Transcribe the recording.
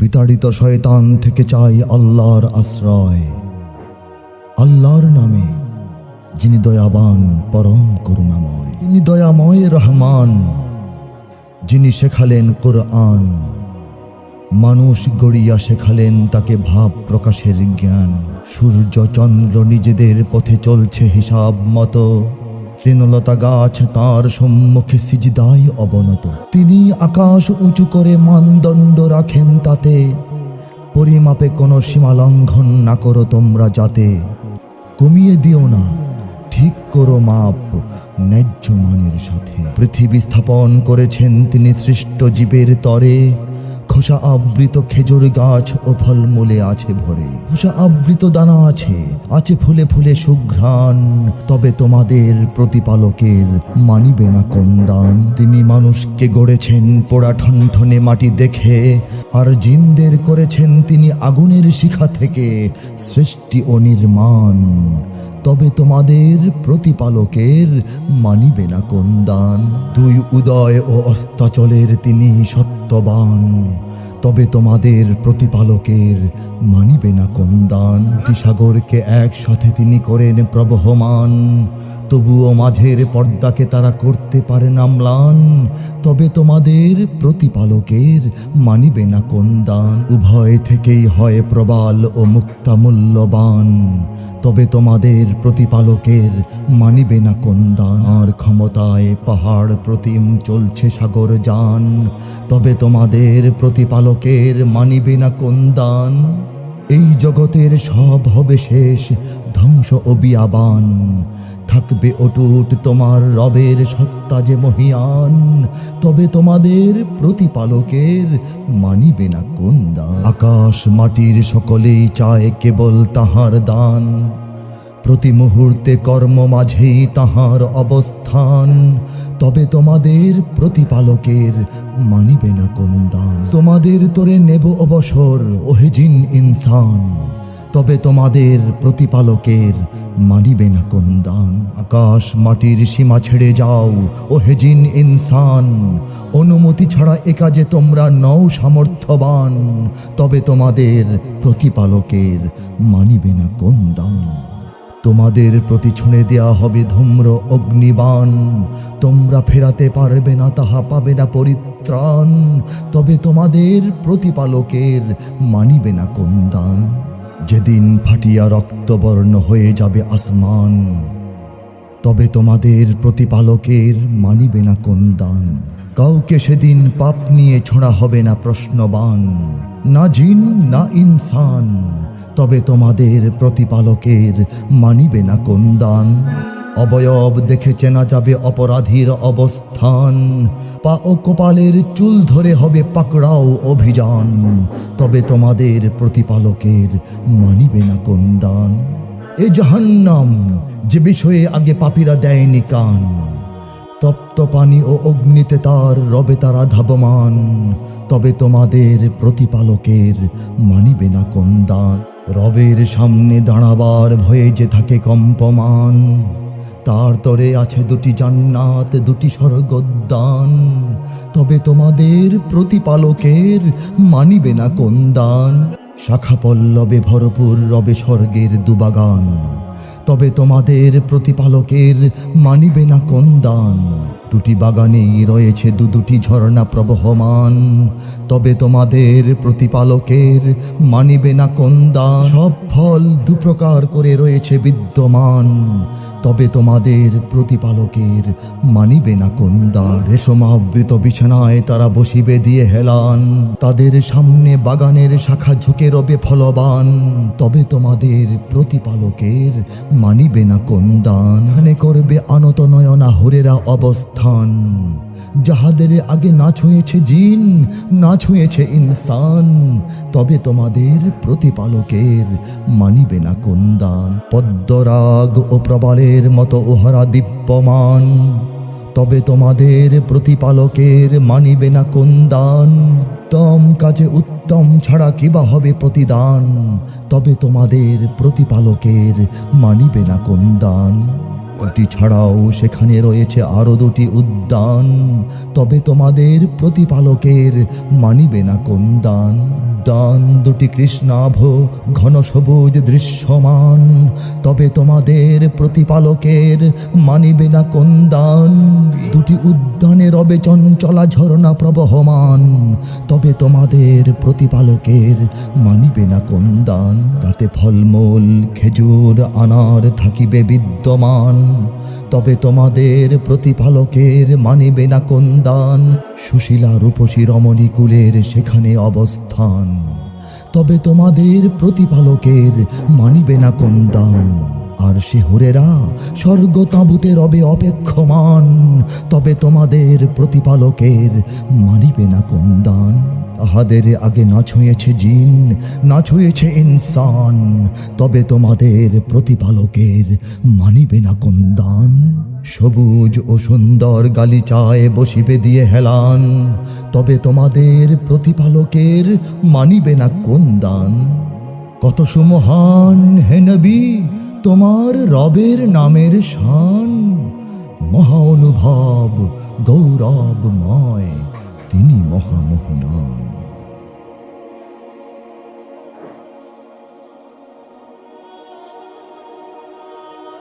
বিতাড়িত শয়তান থেকে চাই আল্লাহর আশ্রয়। আল্লাহর নামে যিনি দয়াবান, পরম করুণাময়। তিনি দয়াময় রহমান, যিনি শেখালেন কোরআন। মানুষ গড়িয়া শেখালেন তাকে ভাব প্রকাশের জ্ঞান। সূর্য, চন্দ্র নিজেদের পথে চলছে হিসাব মতো। তৃণলতা গাছ তার সম্মুখে সিজদায় অবনত। তিনি আকাশ উঁচু করে মানদণ্ড রাখেন তাতে। পরিমাপে কোনো সীমা লঙ্ঘন না করো তোমরা যাতে। কমিয়ে দিও না, ঠিক করো মাপ ন্যায্য মানের সাথে। পৃথিবী স্থাপন করেছেন তিনি সৃষ্ট জীবের তরে। খোসা আবৃত খেজুর গাছ ও ফলমূলে আছে ভরে। খোসা আবৃত দানা আছে আছে ফুলে ফুলে সুঘ্রাণ। তবে তোমাদের প্রতিপালকের মানিবে না কন্দান। তিনি মানুষকে গড়েছেন পোড়া ঠনঠনে মাটি দেখে, আর জিনদের করেছেন তিনি আগুনের শিখা থেকে সৃষ্টি ও নির্মাণ। তবে তোমাদের প্রতিপালকের মানিবে না কোন দান। দুই উদয় ও অস্তাচলের তিনি সত্যবান। তবে তোমাদের প্রতিপালকের মানিবে না কোন দান। সাগরকে একসাথে তিনি করেন প্রবহমান। তবুও মাঝের পর্দাকে তারা করতে পারে না ম্লান। তবে তোমাদের প্রতিপালকের মানিবে না কোন দান। উভয় থেকেই হয় প্রবাল ও মুক্তা মূল্যবান। তবে তোমাদের প্রতিপালকের মানিবে না কোন দান। আর ক্ষমতায় পাহাড় প্রতিম চলছে সাগর যান। তবে তোমাদের প্রতিপালকের মানিবে না কোন দান? এই জগতের সব হবে শেষ, ধ্বংস ও বিয়াবান। থাকবে অটুট তোমার রবের সত্তা যে মহিয়ান। তবে তোমাদের প্রতিপালকের মানিবে না কোন দান? আকাশ মাটির সকলেই চায় কেবল তাহার দান। প্রতি মুহূর্তে কর্ম মাঝেই তাহার অবস্থান। তবে তোমাদের প্রতিপালকের মানিবে না কোন দান তোমাদের তোরে নেব অবসর ওহেজিন ইনসান। তবে তোমাদের প্রতিপালকের মানিবে না কোন দান আকাশ মাটির সীমা ছেড়ে যাও, ওহে জিন ইনসান। অনুমতি ছাড়া এ কাজে তোমরা নও সামর্থ্যবান। তবে তোমাদের প্রতিপালকের মানিবে না কোন দান তোমাদের প্রতি ছুঁড়ে দেয়া হবে ধূম্র অগ্নিবাণ। তোমরা ফেরাতে পারবে না, তাহা পাবে না পরিত্রাণ। তবে তোমাদের প্রতিপালকের মানিবে না কোন দান। যেদিন ফাটিয়া রক্তবর্ণ হয়ে যাবে আসমান, তবে তোমাদের প্রতিপালকের মানিবে না কোন দান। কাউকে সেদিন পাপ নিয়ে ছোঁড়া হবে না প্রশ্নবান। না জিন, না ইনসান, তবে তোমাদের প্রতিপালকের মানিবে না কোন দান। অবয়ব দেখে চেনা যাবে অপরাধীর অবস্থান, পা ও কপালের চুল ধরে হবে পাকড়াও অভিযান, তবে তোমাদের প্রতিপালকের মানিবে না কোন দান। এ জাহান্নাম, যে বিষয়ে আগে পাপীরা দেয়নি কান তপ্ত পানি ও অগ্নিতে তার রবে তারা ধাবমান তবে তোমাদের প্রতিপালকের মানিবে না কোন দান। রবের সামনে দাঁড়াবার ভয়ে যে থাকে কম্পমান। তার তরে আছে দুটি জান্নাত, দুটি স্বর্গোদ্যান তবে তোমাদের প্রতিপালকের মানিবে না কোন দান। শাখা পল্লবে ভরপুর রবে স্বর্গের দুবাগান। তোমাদের প্রতিপালকের মানিবে না কোন দান দুটি বাগানেই রয়েছে দু দুটি ঝর্ণা প্রবহমান। তবে তোমাদের প্রতিপালকের মানিবে না কোন দান সব ফল দুপ্রকার করে রয়েছে বিদ্যমান। তবে তোমাদের প্রতিপালকের মানিবে না কোন দান রেশমাবৃত বিছানায় তারা বসিবে দিয়ে হেলান। তাদের সামনে বাগানের শাখা ঝুঁকে রবে ফলবান। তবে তোমাদের প্রতিপালকের মানিবে না কোন দান করবে আনত নয়না হরেরা অবস্থান। যাহাদের আগে না ছুঁয়েছে জিন, না ছুঁয়েছে ইনসান, তবে তোমাদের প্রতিপালকের মানিবে না কোন দান। পদ্মরাগ ও প্রবালের মতো ওহারা দীপ্যমান, তবে তোমাদের প্রতিপালকের মানিবে না কোন দান। উত্তম কাজে উত্তম ছাড়া কিবা হবে প্রতিদান, তবে তোমাদের প্রতিপালকের মানিবে না কোন দান। ওটি ছাড়াও সেখানে রয়েছে আরও দুটি উদ্যান। তবে তোমাদের প্রতিপালকের মানিবে না কোন দান। উদ্যান দুটি কৃষ্ণাভ, ঘন সবুজ দৃশ্যমান। তবে তোমাদের প্রতিপালকের মানিবে না কোন দান। দুটি উদ্যানে রবে চঞ্চলা ঝরনা প্রবহমান। তবে তোমাদের প্রতিপালকের মানিবে না কোন দান। তাতে ফলমূল, খেজুর, আনার থাকিবে বিদ্যমান। তবে তোমাদের প্রতিপালকের মানিবে না কোন দান। সুশীলা রূপসী রমণী কুলের সেখানে অবস্থান। তবে তোমাদের প্রতিপালকের মানিবে না কোন দান আর সে হরেরা স্বর্গ তাঁবুতে রবে অপেক্ষমান, তবে তোমাদের প্রতিপালকের মানিবে না কোন দান। তাহাদের আগে না ছুঁয়েছে জিন, না ছুঁয়েছে ইনসান, তবে তোমাদের প্রতিপালকের মানিবে না কোন দান। সবুজ ও সুন্দর গালিচায় বসিবে দিয়ে হেলান। তবে তোমাদের প্রতিপালকের মানিবে না কোন দান। কত সুমহান হে নবী, তোমার রবের নামের শান। মহা অনুভব গৌরবময়, তিনি মহামহিয়ান